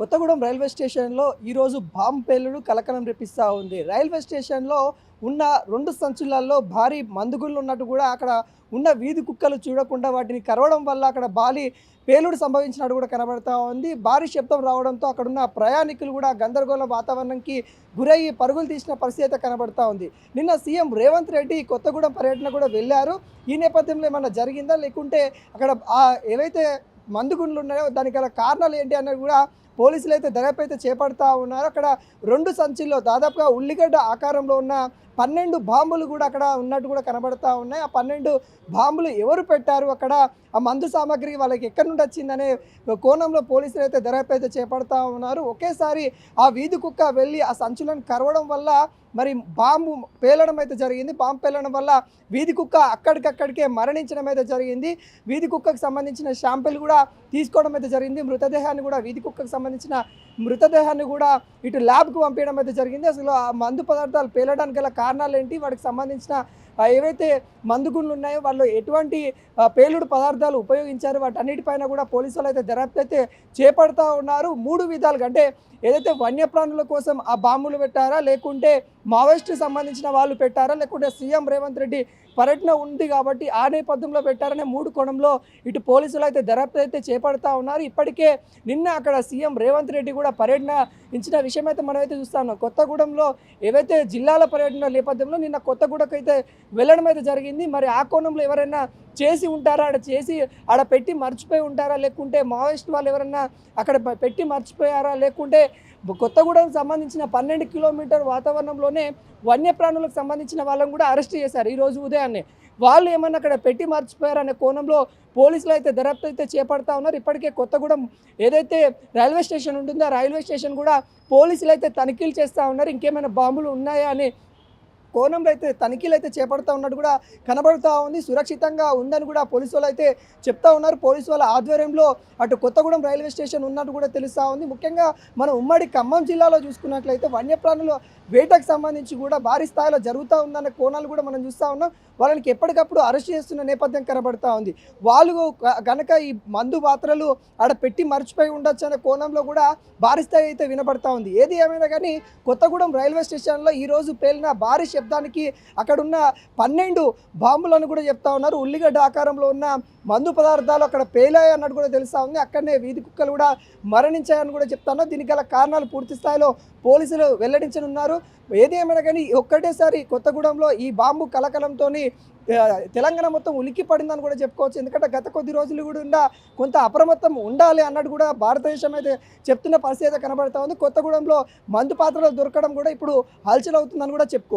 Kothagudem railway స్టేషన్లో ఈరోజు bomb పేలుడు కలకలం రేపిస్తూ ఉంది. రైల్వే స్టేషన్లో ఉన్న రెండు సంచులలో భారీ మందుగుళ్ళు ఉన్నట్టు కూడా అక్కడ ఉన్న వీధి కుక్కలు చూడకుండా వాటిని కరవడం వల్ల అక్కడ బాలి పేలుడు సంభవించినట్టు కూడా కనబడతా ఉంది. భారీ శబ్దం రావడంతో అక్కడున్న ప్రయాణికులు కూడా గందరగోళ వాతావరణంకి గురయ్యి పరుగులు తీసిన పరిస్థితి అయితే కనబడతా ఉంది. నిన్న సీఎం రేవంత్ రెడ్డి కొత్తగూడెం పర్యటన కూడా వెళ్ళారు. ఈ నేపథ్యంలో ఏమన్నా జరిగిందా? లేకుంటే అక్కడ ఏవైతే మందుగుండ్లు ఉన్నాయో దానికి గల కారణాలు ఏంటి అన్నది కూడా పోలీసులు అయితే దర్యాప్తు అయితే చేపడతా ఉన్నారు. అక్కడ రెండు సంచుల్లో దాదాపుగా ఉల్లిగడ్డ ఆకారంలో ఉన్న పన్నెండు బాంబులు కూడా అక్కడ ఉన్నట్టు కూడా కనబడతా ఉన్నాయి. ఆ పన్నెండు బాంబులు ఎవరు పెట్టారు? అక్కడ ఆ మందు సామాగ్రి వాళ్ళకి ఎక్కడి నుండి వచ్చిందనే కోణంలో పోలీసులు అయితే దర్యాప్తు అయితే చేపడతా ఉన్నారు. ఒకేసారి ఆ వీధి కుక్క వెళ్ళి ఆ సంచులను కరవడం వల్ల మరి బాంబు పేలడం అయితే జరిగింది. బాంబు పేలడం వల్ల వీధి కుక్క అక్కడికక్కడికే మరణించడం అయితే జరిగింది. వీధి కుక్కకు సంబంధించిన షాంపిల్ కూడా తీసుకోవడం అయితే జరిగింది. మృతదేహాన్ని కూడా వీధి కుక్కకు సంబంధించిన మృతదేహాన్ని కూడా ఇటు ల్యాబ్కు పంపించడం అయితే జరిగింది. అసలు ఆ మందు పదార్థాలు పేలడానికి గల కారణాలు ఏంటి? వాటికి సంబంధించిన ఏవైతే మందుగుండ్లు ఉన్నాయో వాళ్ళు ఎటువంటి పేలుడు పదార్థాలు ఉపయోగించారు వాటన్నిటిపైన కూడా పోలీసులు అయితే దర్యాప్తు అయితే చేపడతా ఉన్నారు. మూడు విధాలుగా అంటే ఏదైతే వన్యప్రాణుల కోసం ఆ బాంబులు పెట్టారా లేకుంటే మావోయిస్టు సంబంధించిన వాళ్ళు పెట్టారా లేకుంటే సీఎం రేవంత్ రెడ్డి పర్యటన ఉంది కాబట్టి ఆ నేపథ్యంలో పెట్టారనే మూడు కోణంలో ఇటు పోలీసులు అయితే దర్యాప్తు అయితే చేపడతా ఉన్నారు. ఇప్పటికే నిన్న అక్కడ సీఎం రేవంత్ రెడ్డి కూడా పర్యటన ఇచ్చిన విషయం అయితే మనం అయితే కొత్తగూడెంలో ఏవైతే జిల్లాల పర్యటన నేపథ్యంలో నిన్న కొత్తగూడకు అయితే వెళ్ళడం అయితే జరిగింది. మరి ఆ కోణంలో ఎవరైనా చేసి ఉంటారా? ఆడ చేసి ఆడ పెట్టి మర్చిపోయి ఉంటారా? లేకుంటే మావోయిస్ట్ వాళ్ళు ఎవరైనా అక్కడ పెట్టి మర్చిపోయారా? లేకుంటే కొత్తగూడెం సంబంధించిన పన్నెండు కిలోమీటర్ వాతావరణంలోనే వన్యప్రాణులకు సంబంధించిన వాళ్ళని కూడా అరెస్ట్ చేశారు ఈ రోజు ఉదయాన్నే. వాళ్ళు ఏమన్నా అక్కడ పెట్టి మర్చిపోయారనే కోణంలో పోలీసులు అయితే దర్యాప్తు అయితే చేపడతా ఉన్నారు. ఇప్పటికే కొత్తగూడెం ఏదైతే రైల్వే స్టేషన్ ఉంటుందో ఆ రైల్వే స్టేషన్ కూడా పోలీసులు అయితే తనిఖీలు చేస్తూ ఉన్నారు. ఇంకేమైనా బాంబులు ఉన్నాయా అని కోణంలో అయితే తనిఖీలు అయితే చేపడతా ఉన్నట్టు కూడా కనబడుతూ ఉంది. సురక్షితంగా ఉందని కూడా పోలీసు వాళ్ళు అయితే చెప్తా ఉన్నారు. పోలీసు వాళ్ళ ఆధ్వర్యంలో అటు కొత్తగూడెం రైల్వే స్టేషన్ ఉన్నట్టు కూడా తెలుస్తూ ఉంది. ముఖ్యంగా మనం ఉమ్మడి ఖమ్మం జిల్లాలో చూసుకున్నట్లయితే వన్యప్రాణుల వేటకు సంబంధించి కూడా భారీ స్థాయిలో జరుగుతూ ఉందన్న కోణాలు కూడా మనం చూస్తూ ఉన్నాం. వాళ్ళకి ఎప్పటికప్పుడు అరెస్ట్ చేస్తున్న నేపథ్యం కనబడతా ఉంది. వాళ్ళు కనుక గనక ఈ మందు పాత్రలు ఆడ పెట్టి మర్చిపోయి ఉండొచ్చు అనే కోణంలో కూడా భారీ స్థాయి అయితే వినబడతా ఉంది. ఏది ఏమైనా కానీ కొత్తగూడెం రైల్వే స్టేషన్లో ఈరోజు పేలిన భారీ శబ్దానికి అక్కడున్న పన్నెండు బాంబులను కూడా చెప్తా ఉన్నారు. ఉల్లిగడ్డ ఆకారంలో ఉన్న మందు పదార్థాలు అక్కడ పేలాయి అన్నట్టు కూడా తెలుస్తా ఉంది. అక్కడనే వీధి కుక్కలు కూడా మరణించాయని కూడా చెప్తాను దీనికి గల కారణాలు పూర్తి స్థాయిలో పోలీసులు వెల్లడించనున్నారు. ఏది ఏమైనా కానీ ఒక్కటేసారి కొత్తగూడెంలో ఈ బాంబు కలకలంతో తెలంగాణ మొత్తం ఉలికి పడిందని కూడా చెప్పుకోవచ్చు. ఎందుకంటే గత కొద్ది రోజులు కూడా ఉన్న కొంత అప్రమత్తం ఉండాలి అన్నట్టు కూడా భారతదేశం అయితే చెప్తున్న పరిస్థితి అయితే కనబడతా ఉంది. కొత్తగూడెంలో మందు పాత్రలు దొరకడం కూడా ఇప్పుడు హల్చల్ అవుతుందని కూడా చెప్పుకోవచ్చు